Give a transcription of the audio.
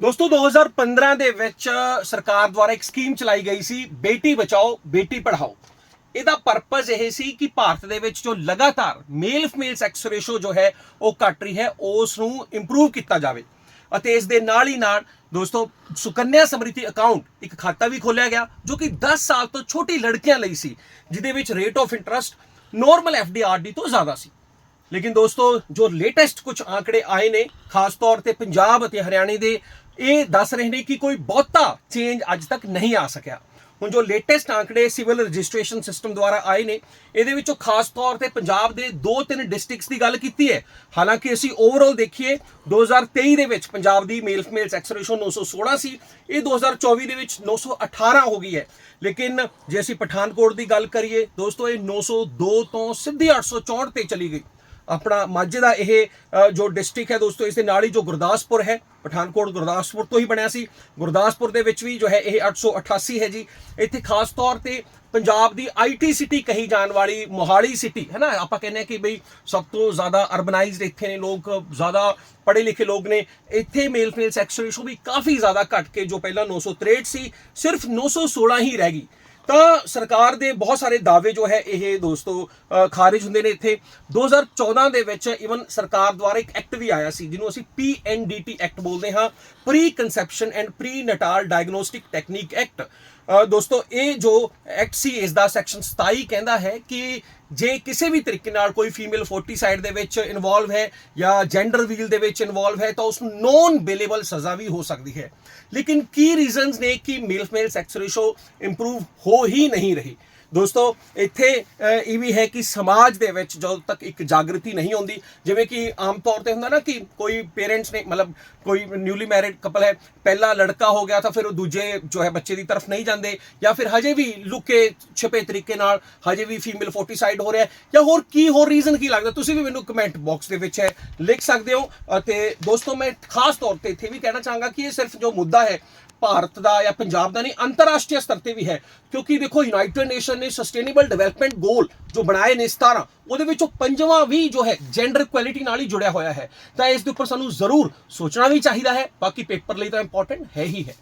ਦੋਸਤੋ 2015 ਦੇ ਵਿੱਚ ਸਰਕਾਰ ਦੁਆਰਾ ਇੱਕ ਸਕੀਮ ਚਲਾਈ ਗਈ ਸੀ, ਬੇਟੀ ਬਚਾਓ, ਬੇਟੀ ਪੜ੍ਹਾਓ। ਇਹਦਾ ਪਰਪਸ ਇਹ ਸੀ ਕਿ ਭਾਰਤ ਦੇ ਵਿੱਚ ਜੋ ਲਗਾਤਾਰ ਮੇਲ ਫੀਮੇਲ ਸੈਕਸ ਰੇਸ਼ੋ ਜੋ ਹੈ, ਉਹ ਘਟ ਰਹੀ ਹੈ ਉਸ ਨੂੰ ਇੰਪਰੂਵ ਕੀਤਾ ਜਾਵੇ। ਅਤੇ ਇਸ ਦੇ ਨਾਲ ਹੀ ਨਾਲ, ਦੋਸਤੋ, ਸੁਕੰਨਿਆ ਸਮ੍ਰਿਤੀ ਅਕਾਊਂਟ ਇੱਕ ਖਾਤਾ ਵੀ ਖੋਲ੍ਹਿਆ ਗਿਆ, ਜੋ ਕਿ 10 ਸਾਲ ਤੋਂ ਛੋਟੀ ਲੜਕੀਆਂ ਲਈ ਸੀ, ਜਿਹਦੇ ਵਿੱਚ rate of interest normal FD RD ਤੋਂ ਜ਼ਿਆਦਾ ਸੀ। ਲੇਕਿਨ ਦੋਸਤੋ, ਜੋ ਲੇਟੈਸਟ ਕੁਝ ਆંકੜੇ ਆਏ ਨੇ, ਖਾਸ ਤੌਰ ਤੇ ਪੰਜਾਬ ਅਤੇ ਹਰਿਆਣੇ ਦੇ ਇਹ ਦੱਸ ਰਹੇ ਨੇ ਕਿ ਕੋਈ ਬਹੁਤਾ ਚੇਂਜ ਅੱਜ ਤੱਕ ਨਹੀਂ ਆ ਸਕਿਆ। ਹੁਣ ਜੋ ਲੇਟੈਸਟ ਆંકੜੇ ਸਿਵਲ ਰਜਿਸਟ੍ਰੇਸ਼ਨ ਸਿਸਟਮ ਦੁਆਰਾ ਆਏ ਨੇ, ਇਹਦੇ ਵਿੱਚੋਂ ਖਾਸ ਤੌਰ ਤੇ ਪੰਜਾਬ ਦੇ ਦੋ ਤਿੰਨ ਡਿਸਟ੍ਰਿਕਟਸ ਦੀ ਗੱਲ ਕੀਤੀ ਹੈ। ਹਾਲਾਂਕਿ ਅਸੀਂ ਓਵਰਆਲ ਦੇਖੀਏ 2023 ਦੇ ਵਿੱਚ ਪੰਜਾਬ ਦੀ ਮੇਲ ਫੀਮੇਲ ਸੈਕਸ ਰੇਸ਼ੋ 916 ਸੀ, ਇਹ 2024 ਦੇ ਵਿੱਚ 918 ਹੋ ਗਈ ਹੈ। ਲੇਕਿਨ ਜੇ ਅਸੀਂ ਪਠਾਨਕੋਟ ਦੀ ਗੱਲ ਕਰੀਏ, ਦੋਸਤੋ ਇਹ 902 ਤੋਂ ਸਿੱਧੀ 864 ਤੇ ਚਲੀ ਗਈ। ਆਪਣਾ ਮਾਝੇ ਦਾ ਇਹ ਜੋ ਡਿਸਟ੍ਰਿਕਟ ਹੈ ਦੋਸਤੋ, ਇਸ ਦੇ ਨਾਲ ਹੀ ਜੋ ਗੁਰਦਾਸਪੁਰ ਹੈ, ਪਠਾਨਕੋਟ ਗੁਰਦਾਸਪੁਰ ਤੋਂ ਹੀ ਬਣਿਆ ਸੀ। ਗੁਰਦਾਸਪੁਰ ਦੇ ਵਿੱਚ ਵੀ ਜੋ ਹੈ ਇਹ 888 ਹੈ ਜੀ। ਇੱਥੇ ਖਾਸ ਤੌਰ ਤੇ ਪੰਜਾਬ ਦੀ ਆਈਟੀ ਸਿਟੀ ਕਹੀ ਜਾਣ ਵਾਲੀ ਮੋਹਾਲੀ ਸਿਟੀ ਹੈ ਨਾ? ਆਪਾਂ ਕਹਿੰਦੇ ਆ ਕਿ ਬਈ ਸਭ ਤੋਂ ਜ਼ਿਆਦਾ ਅਰਬਨਾਈਜ਼ਡ ਇੱਥੇ ਨੇ ਲੋਕ, ਜ਼ਿਆਦਾ ਪੜ੍ਹੇ ਲਿਖੇ ਲੋਕ ਨੇ। ਇੱਥੇ ਮੇਲ ਫੀਮੇਲ ਸੈਕਸ ਰੇਸ਼ੋ ਵੀ ਕਾਫੀ ਜ਼ਿਆਦਾ ਘਟ ਕੇ ਜੋ ਪਹਿਲਾਂ 963 ਸੀ ਸਿਰਫ 916 ਹੀ ਰਹਿ ਗਈ। ਤਾਂ ਸਰਕਾਰ ਦੇ ਬਹੁਤ ਸਾਰੇ ਦਾਅਵੇ ਜੋ ਹੈ ਇਹ ਦੋਸਤੋ ਖਾਰਜ ਹੁੰਦੇ ਨੇ ਇੱਥੇ। 2014 ਦੇ ਵਿੱਚ ਇਵਨ ਸਰਕਾਰ ਦੁਆਰਾ ਇੱਕ ਐਕਟ ਵੀ ਆਇਆ ਸੀ, ਜਿਹਨੂੰ ਅਸੀਂ PNDT ਐਕਟ ਬੋਲਦੇ ਹਾਂ preconception and prenatal diagnostic technique act ਦੋਸਤੋ, ਇਹ ਜੋ ਐਕਟ ਸੀ ਇਸ ਦਾ ਸੈਕਸ਼ਨ 27 ਕਹਿੰਦਾ ਹੈ ਕਿ ਜੇ ਕਿਸੇ ਵੀ ਤਰੀਕੇ ਨਾਲ ਕੋਈ ਫੀਮੇਲ ਫੋਰਟੀਸਾਈਡ ਦੇ ਵਿੱਚ ਇਨਵੋਲਵ ਹੈ ਜਾਂ ਜੈਂਡਰ ਵੀਲ ਦੇ ਵਿੱਚ ਇਨਵੋਲਵ ਹੈ, ਤਾਂ ਉਸ ਨੂੰ ਨੋਨ ਬੇਲੇਬਲ ਸਜ਼ਾ ਵੀ ਹੋ ਸਕਦੀ ਹੈ। ਲੇਕਿਨ ਕੀ ਰੀਜ਼ਨਸ ਨੇ ਕਿ male female sex ratio improve ਹੋ ਹੀ ਨਹੀਂ ਰਹੀ? ਦੋਸਤੋ, ਇੱਥੇ ਇਹ ਵੀ ਹੈ ਕਿ ਸਮਾਜ ਦੇ ਵਿੱਚ ਜਦੋਂ ਤੱਕ ਇੱਕ ਜਾਗਰਤੀ ਨਹੀਂ ਆਉਂਦੀ ਜਿਵੇਂ ਕਿ ਆਮ ਤੌਰ ਤੇ ਹੁੰਦਾ ਨਾ ਕਿ ਕੋਈ ਪੇਰੈਂਟਸ ਨੇ, ਮਤਲਬ ਕੋਈ ਨਿਊਲੀ ਮੈਰਿਡ ਕਪਲ ਹੈ, ਪਹਿਲਾ ਲੜਕਾ ਹੋ ਗਿਆ ਤਾਂ ਫਿਰ ਉਹ ਦੂਜੇ ਜੋ ਹੈ ਬੱਚੇ ਦੀ ਤਰਫ ਨਹੀਂ ਜਾਂਦੇ, ਜਾਂ ਫਿਰ ਹਜੇ ਵੀ ਲੁਕੇ, ਛਿਪੇ ਤਰੀਕੇ ਨਾਲ ਹਜੇ ਵੀ ਫੀਮੇਲ ਫੋਰਟੀਸਾਈਡ ਹੋ ਰਿਹਾ ਜਾਂ ਹੋਰ ਕੀ, ਹੋਰ ਰੀਜ਼ਨ ਕੀ ਲੱਗਦਾ? ਤੁਸੀਂ ਵੀ ਮੈਨੂੰ ਕਮੈਂਟ ਬਾਕਸ ਦੇ ਵਿੱਚ ਹੈ ਲਿਖ ਸਕਦੇ ਹੋ, ਅਤੇ ਦੋਸਤੋ, ਮੈਂ ਖਾਸ ਤੌਰ ਤੇ ਇੱਥੇ ਵੀ ਕਹਿਣਾ ਚਾਹਾਂਗਾ ਕਿ ਇਹ ਸਿਰਫ ਜੋ ਮੁੱਦਾ ਹੈ ਭਾਰਤ ਦਾ ਜਾਂ ਪੰਜਾਬ ਦਾ ਨਹੀਂ, ਅੰਤਰਰਾਸ਼ਟਰੀ ਸਤਰ ਤੇ ਵੀ ਹੈ। ਕਿਉਂਕਿ ਦੇਖੋ ਯੂਨਾਈਟਿਡ ਨੇਸ਼ਨ ਨੇ ਸਸਟੇਨੇਬਲ ਡਿਵੈਲਪਮੈਂਟ ਗੋਲ ਜੋ ਬਣਾਏ ਨੇ 17 ਉਹਦੇ ਵਿੱਚੋਂ ਪੰਜਵਾਂ ਵੀ ਜੋ ਹੈ ਜੈਂਡਰ ਇਕੁਐਲਿਟੀ ਨਾਲ ਹੀ ਜੁੜਿਆ ਹੋਇਆ ਹੈ। ਤਾਂ ਇਸ ਦੇ ਉੱਪਰ ਸਾਨੂੰ ਜ਼ਰੂਰ ਸੋਚਣਾ ਵੀ ਚਾਹੀਦਾ ਹੈ। ਬਾਕੀ ਪੇਪਰ ਲਈ ਤਾਂ ਇੰਪੋਰਟੈਂਟ ਹੈ ਹੀ ਹੈ।